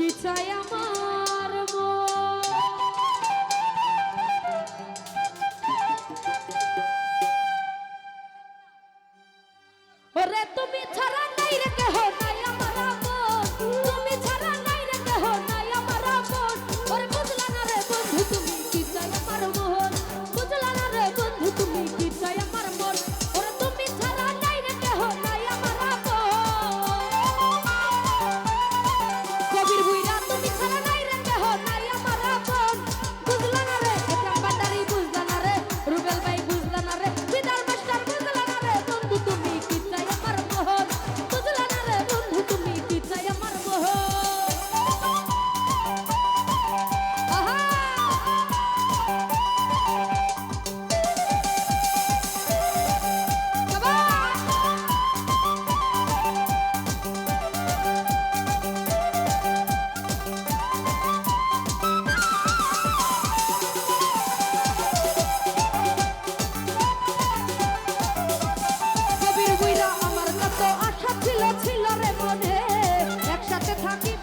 কি চাই আমার?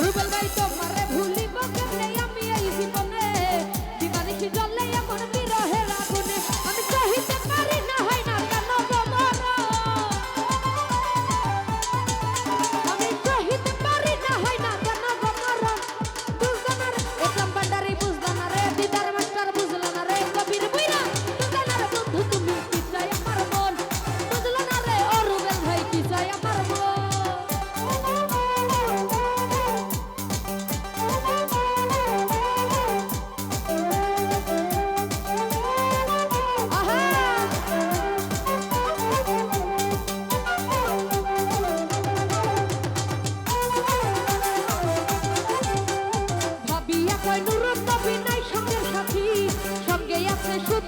Ruben Gaito.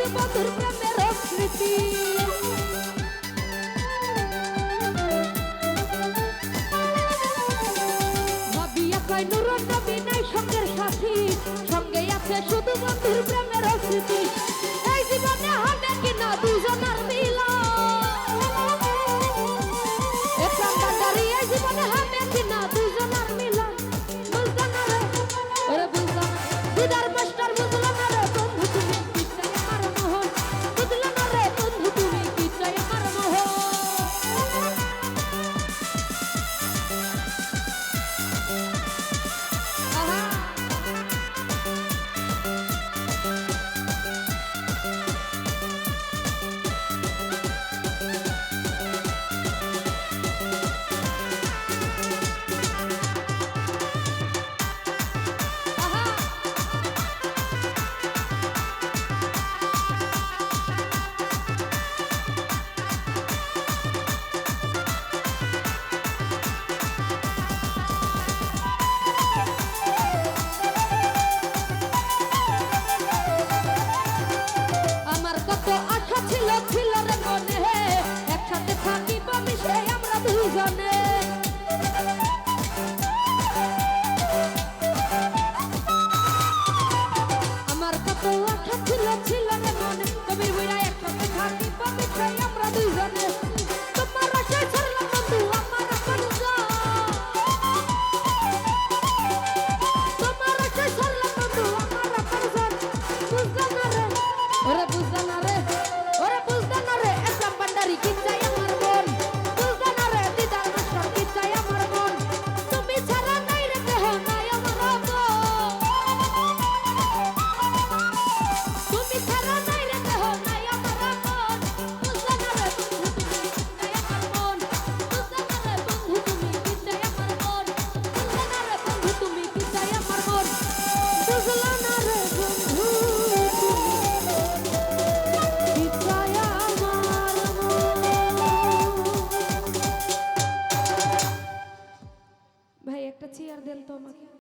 কাঁদে মধুর প্রেমের স্মৃতি কয় নুরন নবী নাই সঙ্গের সাথী সঙ্গে আছে শুধু বন্ধুর প্রেমের স্মৃতি এই জীবনে হবে কিনা দুজনের ছিল ছিল রে মনে। একসাথে থাকিব মিশে আমরা দুইজনে